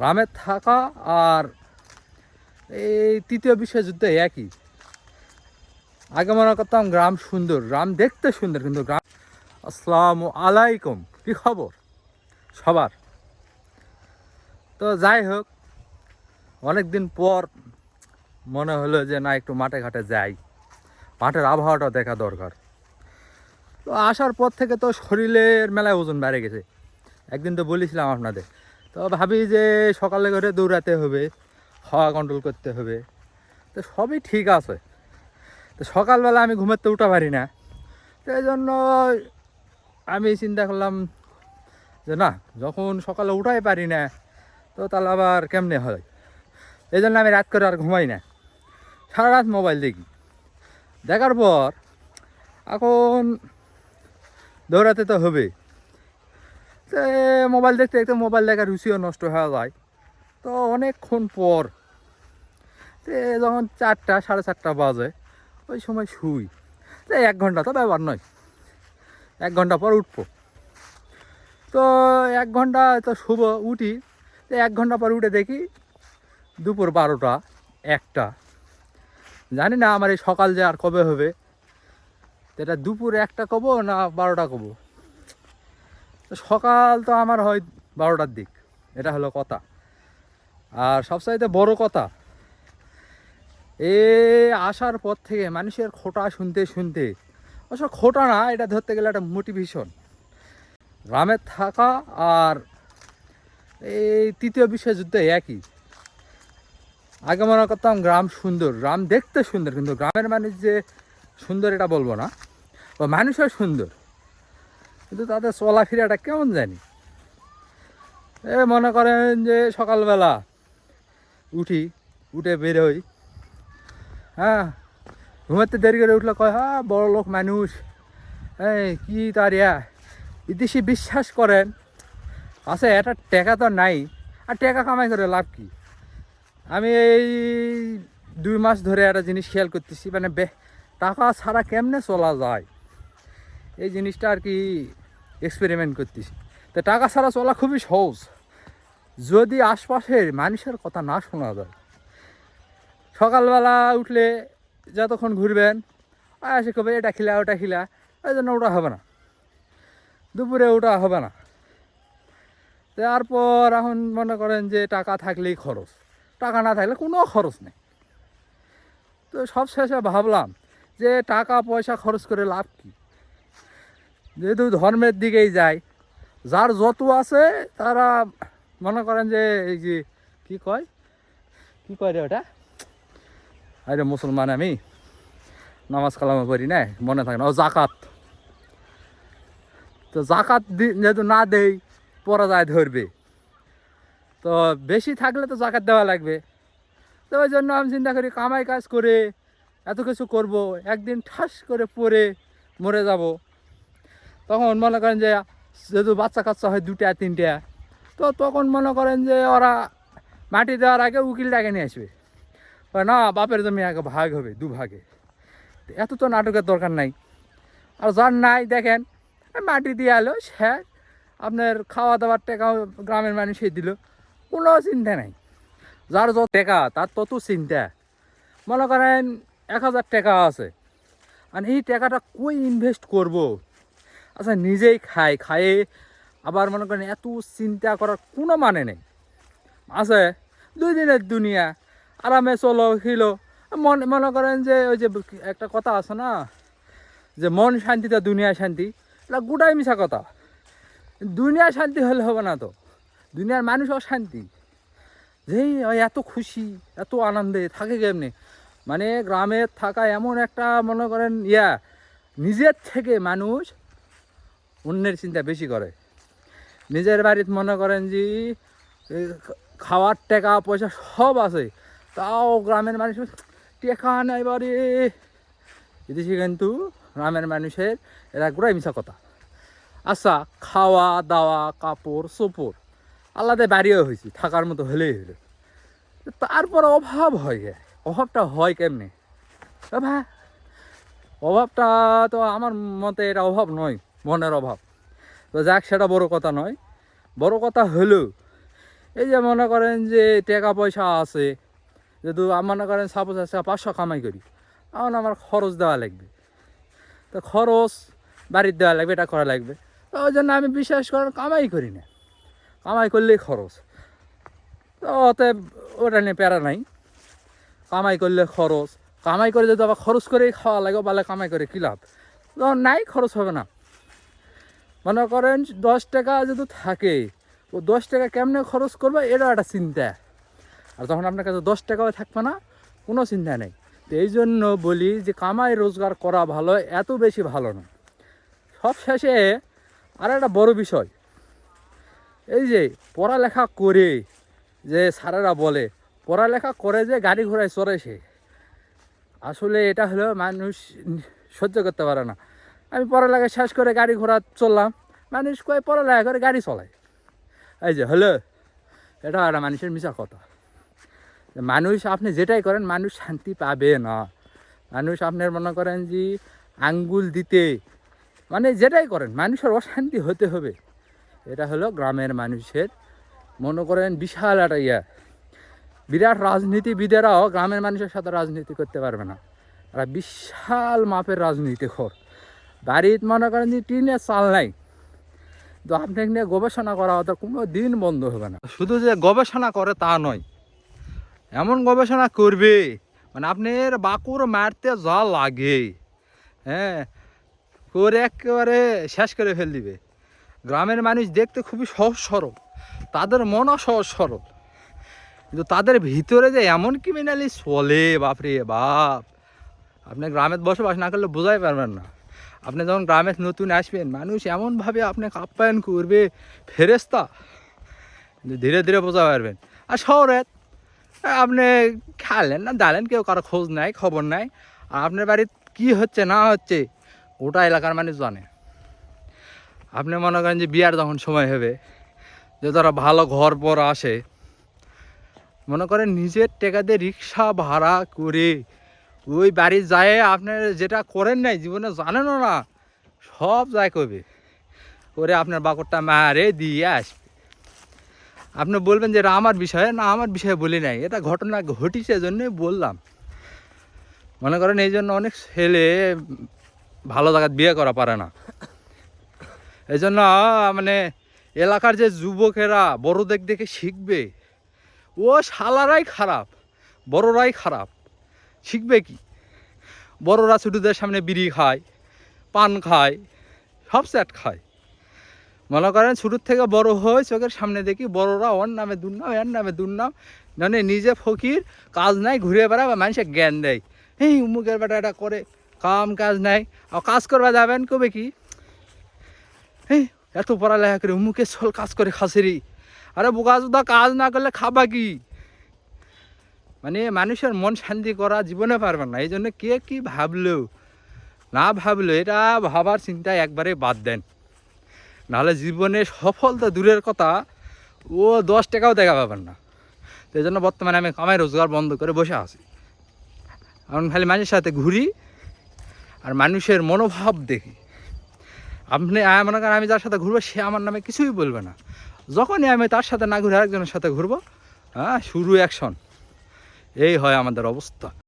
গ্রামে থাকা আর এই তৃতীয় বিশ্বযুদ্ধে একই। আগে মনে করতাম গ্রাম সুন্দর, গ্রাম দেখতে সুন্দর, কিন্তু গ্রাম আসসালামু আলাইকুম, কি খবর? সবার। তো যাই হোক অনেক দিন পর মনে হলো যে না, একটু মাঠে ঘাটে যাই। মাঠের আবহাওয়াটা দেখা দরকার। তো আসার পর থেকে তো শরীরের মেলায় ওজন বেড়ে গেছে। একদিন তো বলেছিলাম আপনাদের তো ভাবি যে সকালে করে দৌড়াতে হবে, হাওয়া কন্ট্রোল করতে হবে। তো সবই ঠিক আছে। তো সকালবেলা আমি ঘুমাতে উঠা পারি না। তো এই জন্য আমি চিন্তা করলাম যে না, যখন সকালে উঠাই পারি না, তো তাহলে আবার কেমনে হয়? এই জন্য আমি রাত করে আর ঘুমাই না। সারা রাত মোবাইল দেখি। দেখার পর এখন দৌড়াতে তো হবে। তো মোবাইল দেখতে দেখতে মোবাইল দেখার রুচিও নষ্ট হয়ে যায়। তো অনেকক্ষণ পর তো যখন চারটা, সাড়ে চারটা বাজে, ওই সময় শুই। তো এক ঘণ্টা তো ব্যাপার নয়। এক ঘণ্টা পর উঠবো। তো এক ঘণ্টা তো শুভ উঠি। তো এক ঘণ্টা পর উঠে দেখি দুপুর বারোটা, একটা। জানি না আমার এই সকাল যে আর কবে হবে। এটা দুপুর একটা কব না বারোটা কব? তো সকাল তো আমার হয় বারোটার দিক। এটা হলো কথা। আর সবচাইতে বড় কথা, এ আসার পর থেকে মানুষের খোটা শুনতে শুনতে, অবশ্য খোটা না, এটা ধরতে গেলে একটা মোটিভেশন গ্রামে থাকা আর এই তৃতীয় বিশ্বযুদ্ধে একই। আগে মনে করতাম গ্রাম সুন্দর, গ্রাম দেখতে সুন্দর, কিন্তু গ্রামের মানুষ যে সুন্দর এটা বলব না। ও মানুষও সুন্দর। কিন্তু তাদের চলাফেরাটা কেমন জানি? এ মনে করেন যে সকালবেলা উঠি, উঠে বেরোই হ্যাঁ ঘুমাতে দেরি করে উঠলে কয় হ্যাঁ বড় লোক মানুষ। এই, কি তার ইয়া? বিদেশি বিশ্বাস করেন, আছে, এটা টাকা তো নাই। আর টাকা কামাই করে লাভ কি? আমি এই দুই মাস ধরে একটা জিনিস খেয়াল করতেছি মানে টাকা ছাড়া কেমনে চলা যায়? এই জিনিসটা আর কি এক্সপেরিমেন্ট করতেছি। তো টাকা ছাড়া চলা খুবই সহজ। যদি আশপাশের মানুষের কথা না শোনা যায়। সকালবেলা উঠলে যতক্ষণ ঘুরবেন আসে কবে এটা খিলা, ওটা খিলা, ওই জন্য ওটা হবে না। দুপুরে ওটা হবে না। তারপর এখন মনে করেন যে টাকা থাকলেই খরচ। টাকা না থাকলে কোনো খরচ নেই। তো সব শেষে ভাবলাম যে টাকা পয়সা খরচ করে লাভ কি? যেহেতু ধর্মের দিকেই যায়, যার যত আছে তারা মনে করেন যে এই যে, কি কয়? কি কয় রে ওটা? আরে মুসলমান আমি, নামাজ কালামে পড়ি না, মনে থাকে না, ও জাকাত তো জাকাত যেহেতু না দেই, পরা যায় ধরবে। তো বেশি থাকলে তো জাকাত দেওয়া লাগবে। তো ওই জন্য আমি চিন্তা করি, কামাই কাজ করে, এত কিছু করব, একদিন ঠাস করে পরে মরে যাব। তখন মনে করেন যে যেহেতু বাচ্চা কাচ্চা হয় দুটা, তিনটা, তো তখন মনে করেন যে ওরা মাটি দেওয়ার আগে উকিল ডাকে নিয়ে আসবে। না, বাপের জমি আগে ভাগ হবে, দু ভাগে। এত তো নাটকের দরকার নাই। আর যার নাই, দেখেন, মাটি দিয়ে এলো সে আপনার খাওয়া দাওয়ার টাকাও গ্রামের মানুষই দিল। কোনো চিন্তা নাই। যার যত টাকা, তার তত চিন্তা। মনে করেন এক হাজার টাকা আছে। আর এই টাকাটা কই ইনভেস্ট করব? আচ্ছা নিজেই খাই খায়ে আবার মনে করেন এত চিন্তা করার কোনো মানে নেই। আছে দুই দিনের দুনিয়া, আরামে চলো খিলো মনে মনে করেন যে ওই যে একটা কথা আছে না, যে মন শান্তিতে দুনিয়া শান্তি, এটা গোটাই মিশা কথা। দুনিয়া শান্তি হলে হবে না তো। দুনিয়ার মানুষ অশান্তি। যেই এত খুশি, এত আনন্দে থাকে কেমনি? মানে গ্রামে থাকা এমন একটা মনে করেন ইয়া, নিজের থেকে মানুষ অন্যের চিন্তা বেশি করে। নিজের বাড়িতে মনে করেন যে খাওয়ার টাকা, পয়সা সব আছে। তাও গ্রামের মানুষ টেকা নাই বাড়ি। এদেশে কিন্তু গ্রামের মানুষের, এরা গোড়াই মিশা কথা। আচ্ছা খাওয়া, দাওয়া, কাপড়, চোপড়, আলাদা বাড়িও হয়েছি, থাকার মতো হলেই হলো। তারপর অভাব হয়। অভাবটা হয় কেমনে? ভাই, অভাবটা তো আমার মতে এটা অভাব নয়। মনের অভাব। তো যাক, সেটা বড় কথা নয়। বড় কথা হলেও এই যে মনে করেন যে টাকা পয়সা আছে, যেহেতু মনে করেন সাপোজ আছে পাঁচশো কামাই করি, এখন আমার খরচ দেওয়া লাগবে। তো খরচ বাড়ির দেওয়া লাগবে, এটা করা লাগবে। তো ওই জন্য আমি বিশ্বাস করেন কামাই করি না। কামাই করলেই খরচ। তো অতএব ওটা নিয়ে প্যারা নাই। কামাই করলে খরচ। কামাই করে যদি আবার খরচ করেই খাওয়া লাগে বলে কামাই করে কী লাভ? তখন নাই, খরচ হবে না। মনে করেন দশ টাকা যদি থাকে ও দশ টাকা কেমনে খরচ করবে এটা একটা চিন্তা। আর তখন আপনার কাছে দশ টাকাও থাকবে না, কোনো চিন্তা নেই। তো এই জন্য বলি যে কামাই রোজগার করা ভালো, এত বেশি ভালো না। সব শেষে আর একটা বড় বিষয়। এই যে পড়ালেখা করে যে স্যারেরা বলে, পড়ালেখা করে যে গাড়ি ঘোড়ায় চড়ে সে। আসলে এটা হলো মানুষ সহ্য করতে পারে না। আমি পড়ালেখা শেষ করে গাড়ি ঘোড়া চললাম। মানুষ কয়ে, পড়ালেখা করে গাড়ি চলায় এই যে হলো এটা একটা মানুষের মিশা কথা। মানুষ আপনি যেটাই করেন, মানুষ শান্তি পাবে না। মানুষ আপনার মনে করেন যে আঙ্গুল দিতে মানে যেটাই করেন, মানুষের অশান্তি হতে হবে। এটা হলো গ্রামের মানুষের মনে করেন বিশাল একটা ইয়া। বিরাট রাজনীতিবিদেরাও গ্রামের মানুষের সাথে রাজনীতি করতে পারবে না। আর বিশাল মাপের রাজনীতি খর বাড়িতে মনে করেন যে টিনের চাল নাই, তো আপনাকে নিয়ে গবেষণা করা হতো, কোনো দিন বন্ধ হবে না। শুধু যে গবেষণা করে তা নয়, এমন গবেষণা করবে মানে আপনার বাকুর মারতে যা লাগে হ্যাঁ করে একেবারে শেষ করে ফেল দিবে। গ্রামের মানুষ দেখতে খুবই সহজ সরল, তাদের মনও সহজ সরল, কিন্তু তাদের ভিতরে যে এমন ক্রিমিনালি চলে, বাপরে বাপ, আপনি গ্রামে বসবাস না করলে বোঝাই পারবেন না। আপনি যখন গ্রামে নতুন আসবেন, মানুষ এমনভাবে আপনাকে আপ্যায়ন করবে ফেরেস্তা ধীরে ধীরে বোঝা পারবেন। আর শহরে আপনি খেলেন না দালেন কেউ কারও খোঁজ নাই, খবর নাই। আর আপনার বাড়িতে কী হচ্ছে, না হচ্ছে, গোটা এলাকার মানুষ জানে। আপনি মনে করেন যে বিয়ার যখন সময় হবে, যে তারা ভালো ঘর পর আসে, মনে করেন নিজের টেকা দিয়ে রিক্সা ভাড়া করে ওই বাড়ি যায় আপনার যেটা করেন নাই, জীবনে জানেনও না, সব যায় করবে করে আপনার বাকরটা মারে, দিয়ে আসবে। আপনি বলবেন যে আমার বিষয়ে, না, আমার বিষয়ে বলি নাই, এটা ঘটনা ঘটিছে জন্যই বললাম। মনে করেন এই জন্য অনেক ছেলে ভালো জায়গায় বিয়ে করা পারে না। এই জন্য মানে এলাকার যে যুবকেরা, বড়দের দেখে শিখবে, ও শালারাই খারাপ, বড়রাই খারাপ। শিখবে কি? বড়রা ছোটদের সামনে বিড়ি খায়, পান খায়, সব স্যাট খায়। মনে করেন শুরুর থেকে বড় হয়ে চোখের সামনে দেখি বড়রা ওর নামে দুর্নাম এর নামে দুর্নাম মানে নিজে ফকির, কাজ নাই, ঘুরে বেড়া বা মানুষের জ্ঞান দেয়। এই উমুকের বেটা এটা করে, কাম কাজ নাই। আর কাজ করবা যাবেন কবে কি? এই এত পড়ালেখা করে উমুকে চল কাজ করে খাসেরি। আরে বোকা জুদা কাজ না করলে খাবা কি? মানে মানুষের মন শান্তি করা জীবনে পারবে না এই জন্য কে কি ভাবলেও না ভাবলো, এটা ভাবার চিন্তা একবারে বাদ দেন। নাহলে জীবনে সফল তো দূরের কথা, ও দশ টাকাও দেখা পাবেন না। তো এই জন্য বর্তমানে আমি কামাই রোজগার বন্ধ করে বসে আছি। আমি খালি মানুষের সাথে ঘুরি আর মানুষের মনোভাব দেখি। আপনি মনে করেন আমি যার সাথে ঘুরবো, সে আমার নামে কিছুই বলবে না। যখনই আমি তার সাথে না ঘুরে, আরেকজনের সাথে ঘুরবো হ্যাঁ শুরু অ্যাকশন এই হয় আমাদের অবস্থা।